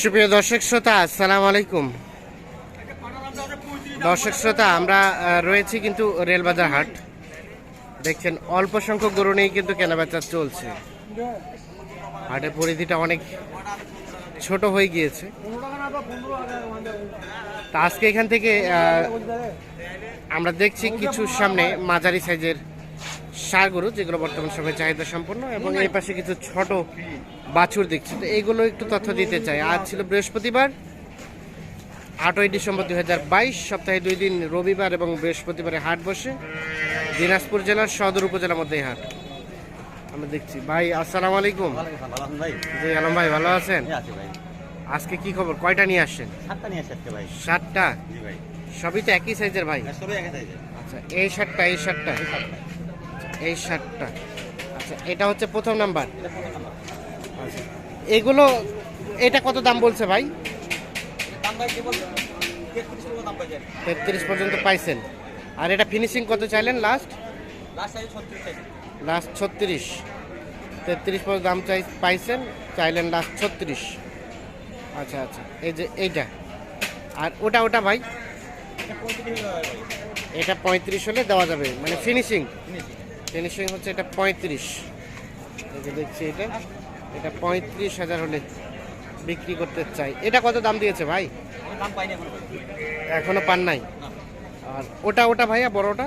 সুপ্রিয় দর্শক শ্রোতা, আসসালামু আলাইকুম। দর্শক শ্রোতা, আমরা রয়েছি কিন্তু রেলবাজার হাট। দেখছেন, অল্প সংখ্যক গরু নিয়েই কিন্তু কেনাবেচা চলছে। হাটের পরিধিটা অনেক ছোট হয়ে গিয়েছে। তা আজকে এখান থেকে আমরা দেখছি কিছু সামনে মাঝারি সাইজের সার গরু যেগুলো বর্তমান সময়ে চাহিদা সম্পন্ন এবং এই পাশে কিছু ছোট বাছুর দেখছি। তো এইগুলো একটু তথ্য দিতে চাই। আজ ছিল বৃহস্পতিবার আটই ডিসেম্বর দুই হাজার বাইশ সপ্তাহে দুই দিন রবিবার এবং বৃহস্পতিবারে হাট বসে। দিনাজপুর জেলার সদর উপজেলার মধ্যে হাট। আমরা দেখছি। ভাই আসসালামু আলাইকুম। জি আলম ভাই ভালো আছেন? আজকে কি খবর? কয়টা নিয়ে আসছেন? সাতটা নিয়ে আসছে ভাই। সাতটা? সবই তো একই সাইজের ভাই। সাইজে আচ্ছা এই শার্টটা। এই শার্টটা। এই শার্টটা। আচ্ছা এটা হচ্ছে প্রথম নাম্বার। আচ্ছা এগুলো এটা কত দাম বলছে ভাই? তেত্রিশ পর্যন্ত পাইছেন। আর এটা ফিনিশিং কত চাইলেন লাস্ট লাস্ট ছত্রিশ তেত্রিশ পর্যন্ত দাম চাই পাইছেন চাইলেন লাস্ট ছত্রিশ। আচ্ছা আচ্ছা এই যে এইটা। আর ওটা ওটা ভাই? এটা পঁয়ত্রিশ হলে দেওয়া যাবে মানে ফিনিশিং ফিনিশিং হচ্ছে এটা পঁয়ত্রিশ। দেখছি এটা এটা পঁয়ত্রিশ হাজার হলে বিক্রি করতে চাই। এটা কত দাম দিয়েছে ভাই? এখন। পান নাই? আর ওটা ওটা ভাইয়া বড়টা?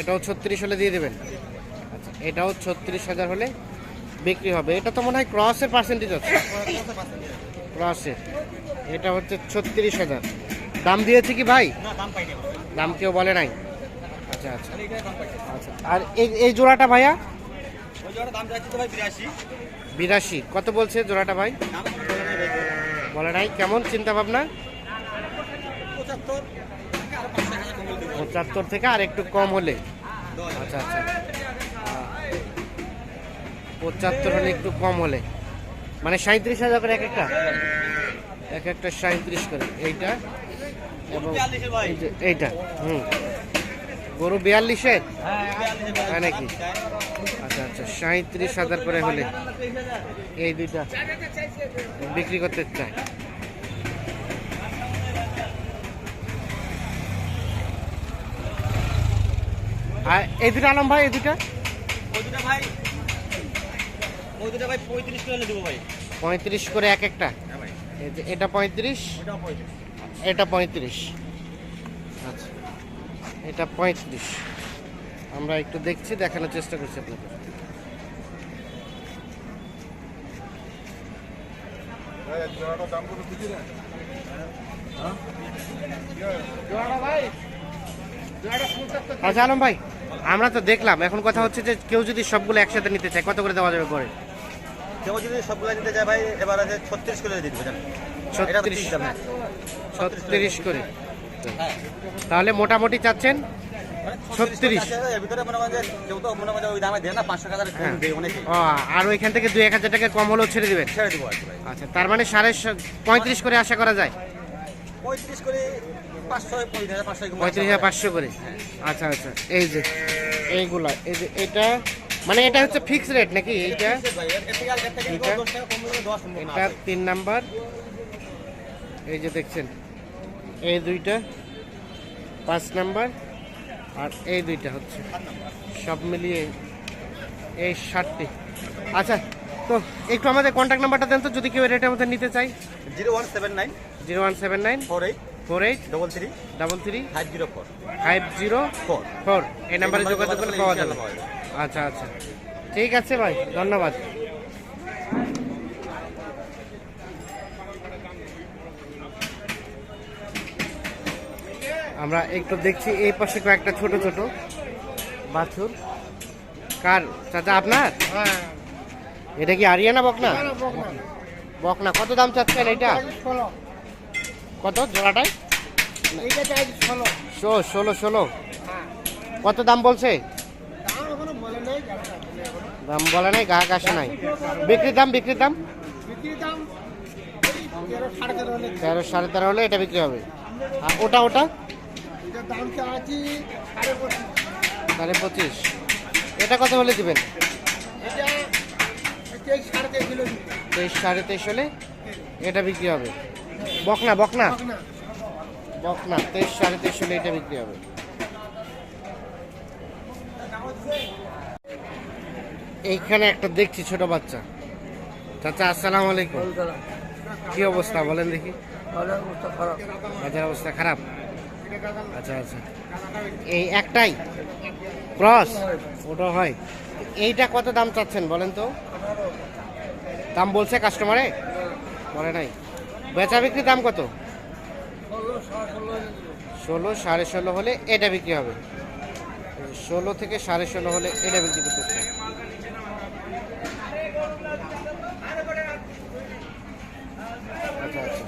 এটাও ছত্রিশ হলে দিয়ে দেবেন? আচ্ছা এটাও ছত্রিশ হাজার হলে বিক্রি হবে। এটা তো মনে হয় ক্রসের পার্সেন্টেজ আছে। ক্রসের এটা হচ্ছে ছত্রিশ হাজার। দাম দিয়েছে কি ভাই? না দাম পাইনি এখন। দাম কেউ বলে নাই। আচ্ছা আচ্ছা। আচ্ছা। আর এই এই জোড়াটা ভাইয়া? বিরাশি। কত বলছে জোড়াটা ভাই? বলে নাই। কেমন চিন্তা ভাবনা পঁচাত্তর থেকে আর একটু কম হলে। আচ্ছা আচ্ছা। পঁচাত্তর হলে একটু কম হলে। মানে সাঁত্রিশ হাজার করে এক একটা? এক একটা সাঁত্রিশ করে। এইটা? এবং এইটা হুম। গরু বিয়াল্লিশের? হ্যাঁ বিয়াল্লিশে ভাই। তাই নাকি? আচ্ছা আচ্ছা সাঁত্রিশ হাজার করে হলে। এই দুইটা বিক্রি করতে চাই আর এই দুটো আলম ভাই এই দুটা ওই দুটা ভাই ওই দুটা ভাই পঁয়ত্রিশ করে দেবো ভাই। পঁয়ত্রিশ করে এক একটা? হ্যাঁ এটা পঁয়ত্রিশ। এটা পঁয়ত্রিশ। আচ্ছা। এটা পঁয়ত্রিশ। আমরা একটু দেখছি দেখানোর চেষ্টা করছি আপনাদের। আচ্ছা আলম ভাই আমরা তো দেখলাম এখন কথা হচ্ছে যে কেউ যদি সবগুলো একসাথে নিতে চায় কত করে দেওয়া যাবে পরে? কেউ যদি সবগুলো নিতে চায় ভাই এবার আছে ছত্রিশ করে দিতে ছত্রিশ। হ্যাঁ। ছত্রিশ করে। তাহলে মোটামুটি চাচ্ছেন 36 আছে, এর ভিতরে মনে হয় আর ওইখান থেকে দুই এক হাজার টাকা কম হলেও ছেড়ে দিবেন? আচ্ছা তার মানে সাড়ে পঁয়ত্রিশ করে আশা করা যায়? পঁয়ত্রিশ করে পাঁচশো পঁয়ত্রিশ হাজার করে। আচ্ছা আচ্ছা এই যে এইগুলা এই যে এটা মানে এটা হচ্ছে ফিক্স রেট নাকি এইটা? এটা? তিন নাম্বার। এই যে দেখছেন এই দুইটা পাঁচ নাম্বার আর এই দুইটা হচ্ছে। সব মিলিয়ে এই ষাটটি। আচ্ছা তো একটু আমাদের কন্ট্যাক্ট নাম্বারটা দেন তো যদি কেউ রেটের মধ্যে নিতে চাই zero one seven nine zero one seven nine four eight four eight double three double three five zero four five zero four. Four. এই নাম্বারে যোগাযোগ করলে পাওয়া যাবে। আচ্ছা আচ্ছা। ঠিক আছে ভাই ধন্যবাদ। আমরা একটু দেখছি এই পাশে কয়েকটা ছোট ছোট বাছুর। কার? চাচা আপনার? এটা কি আরিয়ানা বকনা? বকনা। কত দাম চাচ্ছেন এটা? কত? জোড়াটায় ষোলো। ষোলো ষোলো কত দাম বলছে? দাম বলে নেই গ্রাহক আসে নাই বিক্রির দাম বিক্রির দাম? তেরো সাড়ে তেরো হলে এটা বিক্রি হবে। আর ওটা ওটা? সাড়ে পঁচিশ। এটা কত হলে দিবেন? তেইশ সাড়ে তেইশ হলে এটা বিক্রি হবে। বকনা বকনা? না বকনা তেইশ সাড়ে তেইশ হলে এটা বিক্রি হবে। এইখানে একটা দেখছি ছোট বাচ্চা। চাচা আসসালামু আলাইকুম। কি অবস্থা বলেন দেখি। বাজার অবস্থা খারাপ? আচ্ছা আচ্ছা। এই একটাই? ক্রস? ওটা হয়। এইটা কত দাম চাচ্ছেন বলেন তো? দাম বলছে কাস্টমারে? বলে নাই। বেচা বিক্রি দাম কত? ষোলো, সাড়ে ষোলো হলে এটা বিক্রি হবে। ষোলো থেকে সাড়ে ষোলো হলে এটা বিক্রি করতে আচ্ছা আচ্ছা।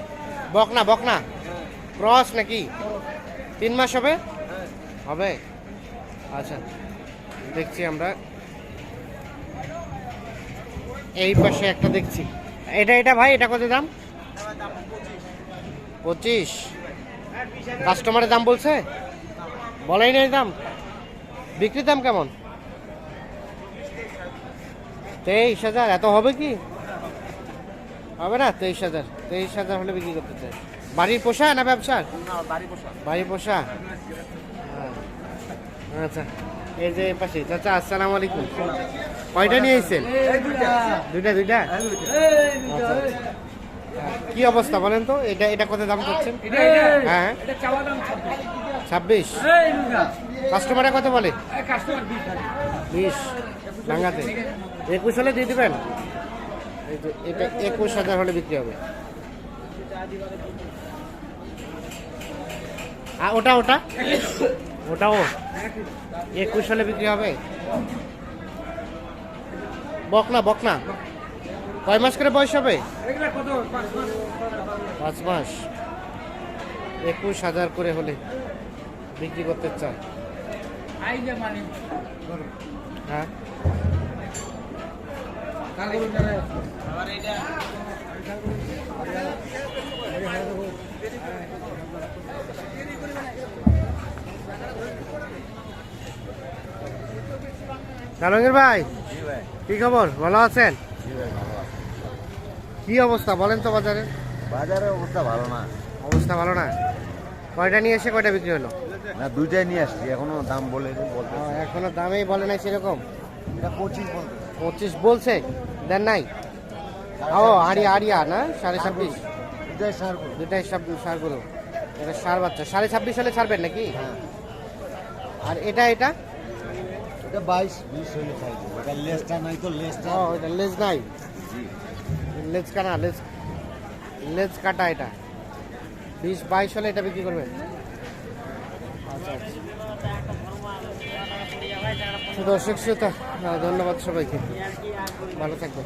বকনা বকনা? ক্রস নাকি? তিন মাস হবে? হবে? আচ্ছা দেখছি আমরা। এই পাশে একটা দেখছি। এটা এটা ভাই, এটা কত দাম? পঁচিশ। কাস্টমারের দাম বলছে? বলাই নাই দাম। বিক্রির দাম কেমন? তেইশ হাজার, এত হবে কি? হবে না? তেইশ হাজার। তেইশ হাজার হলে বিক্রি করতে চাই। বাড়ির পোষা না ব্যবসার বাড়ির পোষা। হ্যাঁ। আচ্ছা। এই যে পাশে। চাচা আসসালামু আলাইকুম। কয়টা নিয়ে এসেছেন? দুইটা। দুইটা আচ্ছা, আচ্ছা। কি অবস্থা বলেন তো? এটা এটা কত দাম করছেন? হ্যাঁ। ছাব্বিশ। কাস্টমারে কত বলে? বিশ ডাঙ্গাতে। একুশ হলে দিয়ে দেবেন? এই এটা একুশ হাজার হলে বিক্রি হবে। আর ওটা ওটা? ওটাও একুশ হলে বিক্রি হবে? বকনা বকনা কয় মাস করে বয়স হবে? পাঁচ মাস। একুশ হাজার করে হলে বিক্রি করতে চায়। হ্যাঁ। জাহাঙ্গীর ভাই? কি খবর? ভালো আছেন? কি অবস্থা বলেন তো বাজারে? বাজারের অবস্থা ভালো না। অবস্থা ভালো না? কয়টা নিয়ে এসে কয়টা বিক্রি হলো? না দুইটাই নিয়ে আসছি। এখনও দাম বলে এখনও দামেই বলে নাই সেরকম? এটা পঁচিশ বলতে পঁচিশ বলছে? দেন নাই? ও আড়িয়া আড়িয়া না? সাড়ে ছাব্বিশ দুটাই সার দুটাই সার গরু এটা সার বাচ্চা। সাড়ে ছাব্বিশ হলে ছাড়বেন নাকি? হ্যাঁ। আর এটা এটা? এটা বাইশ বিশ খাই নাই তো লেজ নাই? লেজ কাটা লেজ লেজ কাটা এটা। বিশ বাইশ হলে এটা বিক্রি করবেন। আচ্ছা আচ্ছা। দর্শক শ্রোতা ধন্যবাদ সবাইকে। ভালো থাকবেন।